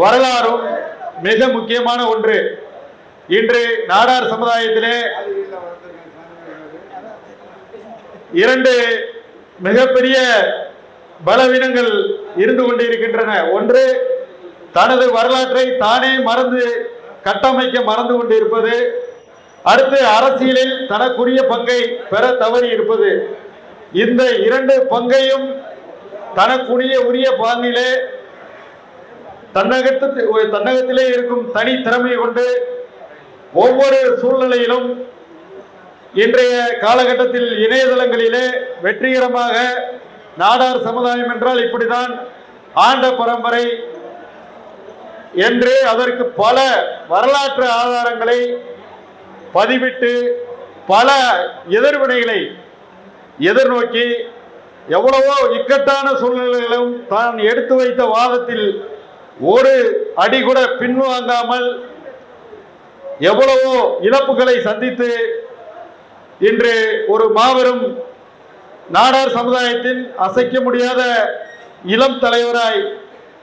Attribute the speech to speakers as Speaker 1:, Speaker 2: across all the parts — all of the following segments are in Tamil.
Speaker 1: வரலாறும் மிக முக்கியமான ஒன்று. இன்று நாடார் சமுதாயத்திலே இரண்டு மிகப்பெரிய பலவீனங்கள் இருந்து கொண்டிருக்கின்றன. ஒன்று தனது வரலாற்றை தானே மறந்து கட்டமைக்க மறந்து கொண்டிருப்பது. அடுத்து அரசியலில் தனக்குரிய பங்கை பெற தவறி இருப்பது. இந்த இரண்டு பங்கையும் தனக்குரிய உரிய பாங்கிலே தன்னகத்து ஒரு தன்னகத்திலே இருக்கும் தனி திறமை கொண்டு ஒவ்வொரு சூழ்நிலையிலும் இன்றைய காலகட்டத்தில் இணையதளங்களிலே வெற்றிகரமாக நாடார் சமுதாயம் என்றால் இப்படிதான் ஆண்ட பரம்பரை என்று அதற்கு பல வரலாற்று ஆதாரங்களை பதிவிட்டு பல எதிர்வினைகளை எதிர்நோக்கி எவ்வளவோ இக்கட்டான சூழ்நிலைகளும் தான் எடுத்து வைத்த வாதத்தில் ஒரு அடி கூட பின்வாங்காமல் எவ்வளவோ இழப்புகளை சந்தித்து இன்று ஒரு மாபெரும் நாடார் சமுதாயத்தின் அசைக்க முடியாத இளம் தலைவராய்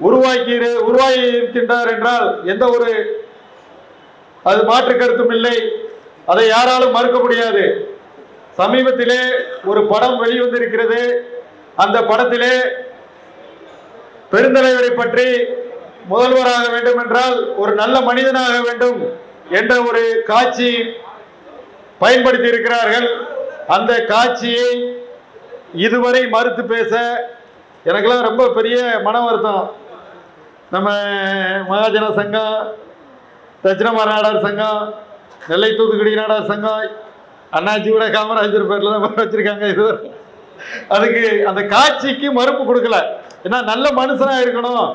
Speaker 1: உருவாக்கி உருவாகி இருக்கின்றார் என்றால் எந்த ஒரு அது மாற்று கருத்தும் இல்லை. அதை யாராலும் மறுக்க முடியாது. சமீபத்திலே ஒரு படம் வெளிவந்திருக்கிறது. அந்த படத்திலே பெருந்தலைவரை பற்றி முதல்வராக வேண்டும் என்றால் ஒரு நல்ல மனிதனாக வேண்டும் என்ற ஒரு காட்சி பயன்படுத்தி இருக்கிறார்கள் அந்த காட்சியை இதுவரை மறுத்து பேச எனக்கெல்லாம் ரொம்ப பெரிய மன வருத்தம். நம்ம மகாஜன சங்கம் தட்சிணமார நாடார் சங்கம் நெல்லை தூத்துக்குடி நாடார் சங்கம் அண்ணாச்சி கூட காமராஜர் பேரில் தான் வச்சுருக்காங்க இதுவரை. அதுக்கு அந்த காட்சிக்கு மறுப்பு கொடுக்கல. ஏன்னா நல்ல மனுஷனாக இருக்கணும்.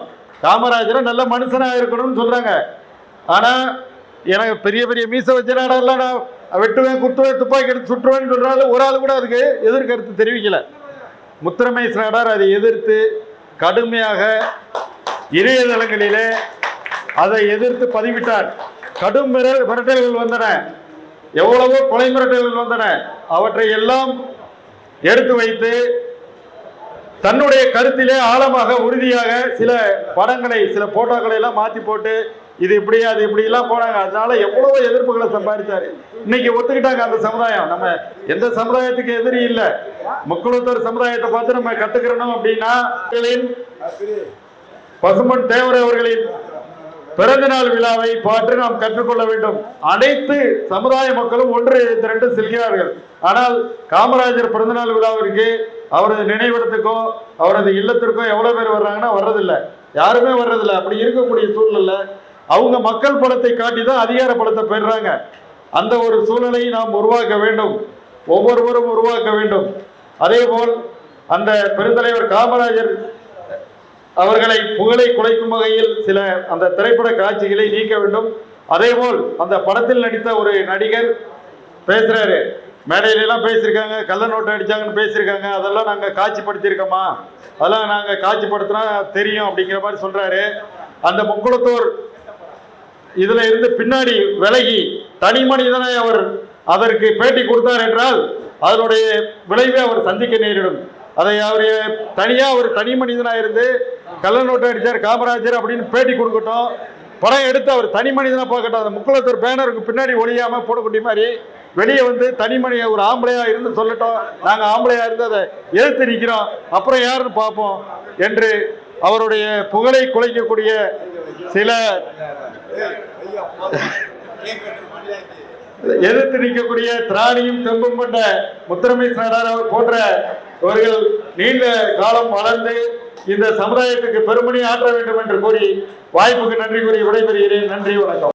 Speaker 1: காமராஜர் நல்ல மனுஷனாக இருக்கணும்னு சொல்கிறாங்க ஆனால் எனக்கு பெரிய பெரிய மீசை வச்ச நாடெல்லாம் நான் வெட்டுவேன் குத்துவேன் துப்பாக்கி எடுத்து சுற்றுவேன்னு சொல்கிறாலும் ஒரு ஆள் கூட அதுக்கு எதிர்கருத்து தெரிவிக்கல. முத்திரமேஸ் நாடார் அதை எதிர்த்து கடுமையாக இணையதளங்களிலே அதை எதிர்த்து பதிவிட்டார். கடும் மிரல் மிரட்டல்கள் வந்தன. எவ்வளவோ கொலை மிரட்டல்கள் வந்தன. அவற்றை எல்லாம் எடுத்து வைத்து தன்னுடைய கருத்திலே ஆழமாக உறுதியாக சில படங்களை சில போட்டோக்களை எல்லாம் மாற்றி போட்டு இது இப்படி அது இப்படி எல்லாம் போனாங்க. அதனால எவ்வளவோ எதிர்ப்புகளை சம்பாதிச்சாரு. இன்னைக்கு ஒத்துக்கிட்டாங்க அந்த சமுதாயம். நம்ம எந்த சமுதாயத்துக்கு எதிரி இல்லை. மக்களுத்தர் சமுதாயத்தை பார்த்து நம்ம கத்துக்கிறணும் அப்படின்னா பசுமன் தேவர் அவர்களின் பிறந்தநாள் விழாவை பாற்று நாம் கற்றுக்கொள்ள வேண்டும். அனைத்து சமுதாய மக்களும் ஒன்று திரண்டு செல்கிறார்கள். ஆனால் காமராஜர் பிறந்தநாள் விழாவிற்கு அவரது நினைவிடத்துக்கோ அவரது இல்லத்திற்கோ எவ்வளோ பேர் வர்றாங்கன்னா வர்றதில்லை. யாருமே வர்றதில்லை. அப்படி இருக்கக்கூடிய சூழ்நிலை அவங்க மக்கள் படத்தை காட்டி தான் அதிகார படத்தை பெறுறாங்க. அந்த ஒரு சூழ்நிலையை நாம் உருவாக்க வேண்டும். ஒவ்வொருவரும் உருவாக்க வேண்டும். அதே போல் அந்த பெருந்தலைவர் காமராஜர் அவர்களை புகழை குலைக்கும் வகையில் சில அந்த திரைப்பட காட்சிகளை நீக்க வேண்டும். அதேபோல் அந்த படத்தில் நடித்த ஒரு நடிகர் பேசுறாரு. மேடையிலலாம் பேசியிருக்காங்க கள்ள நோட்டு அடிச்சாங்கன்னு பேசியிருக்காங்க. அதெல்லாம் நாங்கள் காட்சிப்படுத்தியிருக்கோமா? அதெல்லாம் நாங்கள் காட்சிப்படுத்தினா தெரியும் அப்படிங்கிற மாதிரி சொல்றாரு. அந்த முக்குளத்தூர் இதுல இருந்து பின்னாடி விலகி தனி மனிதனை அவர் அதற்கு பேட்டி கொடுத்தார் என்றால் அதனுடைய விளைவை அவர் சந்திக்க நேரிடும். அதை அவர் தனியாக ஒரு தனி மனிதனாக இருந்து கள்ள நோட்டு அடிச்சார் காமராஜர் அப்படின்னு பேட்டி கொடுக்கட்டும். படம் எடுத்து அவர் தனி மனிதனாக பார்க்கட்டும். அந்த முக்குளத்தூர் பேனருக்கு பின்னாடி ஒழியாமல் போடக்கூடிய மாதிரி வெளியே வந்து தனி மனித ஒரு ஆம்பளையாக இருந்து சொல்லட்டும். நாங்கள் ஆம்பளையாக இருந்து அதை எதிர்த்து நிற்கிறோம் அப்புறம் யாருன்னு பார்ப்போம் என்று அவருடைய புகழை குலைக்கக்கூடிய சில எதிர்த்து நிற்கக்கூடிய திராணியும் தெம்பும் கொண்ட முத்திரமை சாரார் போன்றவர்கள் நீண்ட காலம் வளர்ந்து இந்த சமுதாயத்துக்கு பெருமணி ஆற்ற வேண்டும் என்று கூறி வாய்ப்புக்கு நன்றி கூறி விடைபெறுகிறேன். நன்றி வணக்கம்.